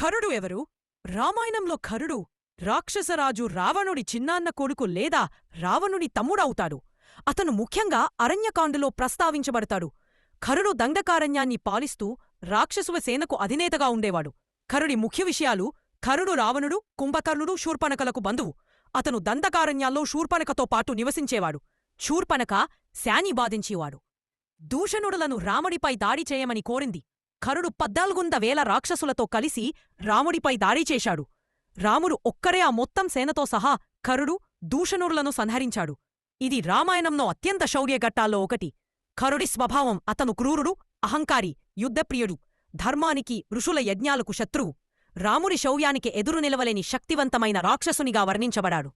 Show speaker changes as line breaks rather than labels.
ఖరుడు ఎవరు? రామాయణంలో ఖరుడు రాక్షసరాజు రావణుడి చిన్నాన్న కొడుకు లేదా రావణుడి తమ్ముడవుతాడు. అతను ముఖ్యంగా అరణ్యకాండలో ప్రస్తావించబడతాడు. ఖరుడు దండకారణ్యాన్ని పాలిస్తూ రాక్షసువ సేనకు అధినేతగా ఉండేవాడు. ఖరుడి ముఖ్య విషయాలు ఖరుడు రావణుడు కుంభకర్ణుడు శూర్పణకలకు బంధువు. అతను దండకారణ్యాల్లో శూర్పణకతో పాటు నివసించేవాడు. శూర్పణక శాని బాధించేవాడు. దూషణుడులను రాముడిపై దాడి చేయమని కోరింది. ఖరుడు పద్నాలుగొంద వేల రాక్షసులతో కలిసి రాముడిపై దాడి చేశాడు. రాముడు ఒక్కరే ఆ మొత్తం సేనతో సహా ఖరుడు దూషణురులను సంహరించాడు. ఇది రామాయణంలో అత్యంత శౌర్యఘట్టాల్లో ఒకటి. ఖరుడి స్వభావం అతను క్రూరుడు అహంకారి యుద్ధప్రియుడు ధర్మానికి ఋషుల యజ్ఞాలకు శత్రువు. రాముడి శౌర్యానికి ఎదురు నిలవలేని శక్తివంతమైన రాక్షసునిగా వర్ణించబడాడు.